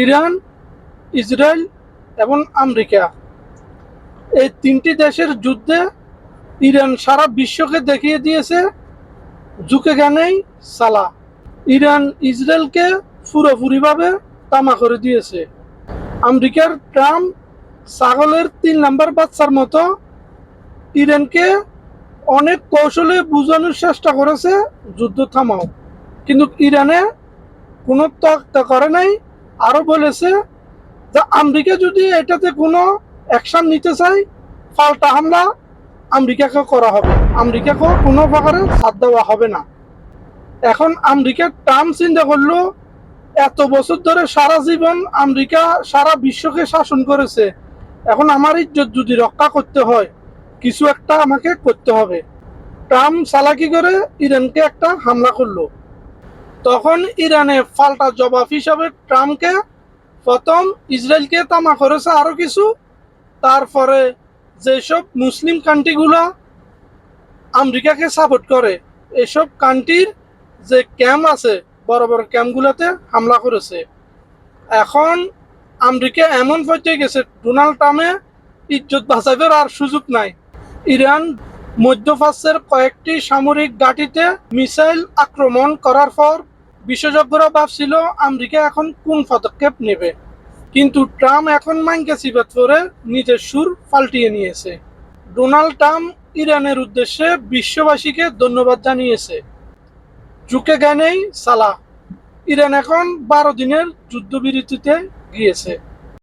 Iran, Israel এবং America. এই তিনটি দেশের যুদ্ধে ইরান সারা বিশ্বকে দেখিয়ে দিয়েছে, ঝুঁকে গানেই সালা। ইরান ইসরায়েলকে পুরোপুরিভাবে তামা করে দিয়েছে। আমেরিকার ট্রাম্প ছাগলের তিন নাম্বার বাচ্চার মতো ইরানকে অনেক কৌশলে বোঝানোর চেষ্টা করেছে যুদ্ধ থামাও। কিন্তু ইরানে কোনো তক্তা করে নাই আরও বলেছে যে আমেরিকা যদি এটাতে কোনো অ্যাকশন নিতে চায়, পাল্টা হামলা আমেরিকাকে করা হবে। আমেরিকাকেও কোনো প্রকারে সাথ দেওয়া হবে না। এখন আমেরিকার টার্ম চিন্তা করল, এত বছর ধরে সারা জীবন আমেরিকা সারা বিশ্বকে শাসন করেছে। এখন আমার ইজ্জত যদি রক্ষা করতে হয়, কিছু একটা আমাকে করতে হবে। ট্রাম্প চালাকি করে ইরানকে একটা হামলা করল। তখন ইরানে পাল্টা জবাব হিসাবে ট্রাম্পকে, প্রথম ইসরায়েলকে তামা করেছে আরও কিছু। তারপরে যেসব মুসলিম কান্ট্রিগুলো আমেরিকাকে সাপোর্ট করে, এসব কান্ট্রির যে ক্যাম্প আছে, বড় বড় ক্যাম্পগুলোতে হামলা করেছে। এখন আমেরিকা এমন পর্যায়ে গেছে, ডোনাল্ড ট্রাম্পে ইজ্জত বাঁচাবের আর সুযোগ নাই। ইরান মধ্যপ্রাচ্যের কয়েকটি সামরিক ঘাঁটিতে মিসাইল আক্রমণ করার পর বিশেষজ্ঞরা ভাবছিল আমেরিকা এখন কোন পদক্ষেপ নেবে। কিন্তু ট্রাম্প এখন মাইকে সিবাত করে নিজের সুর পাল্টিয়ে নিয়েছে। ডোনাল্ড ট্রাম্প ইরানের উদ্দেশ্যে বিশ্ববাসীকে ধন্যবাদ জানিয়েছে। জুকে গানেই সালা ইরান এখন বারো দিনের যুদ্ধবিরতিতে গিয়েছে।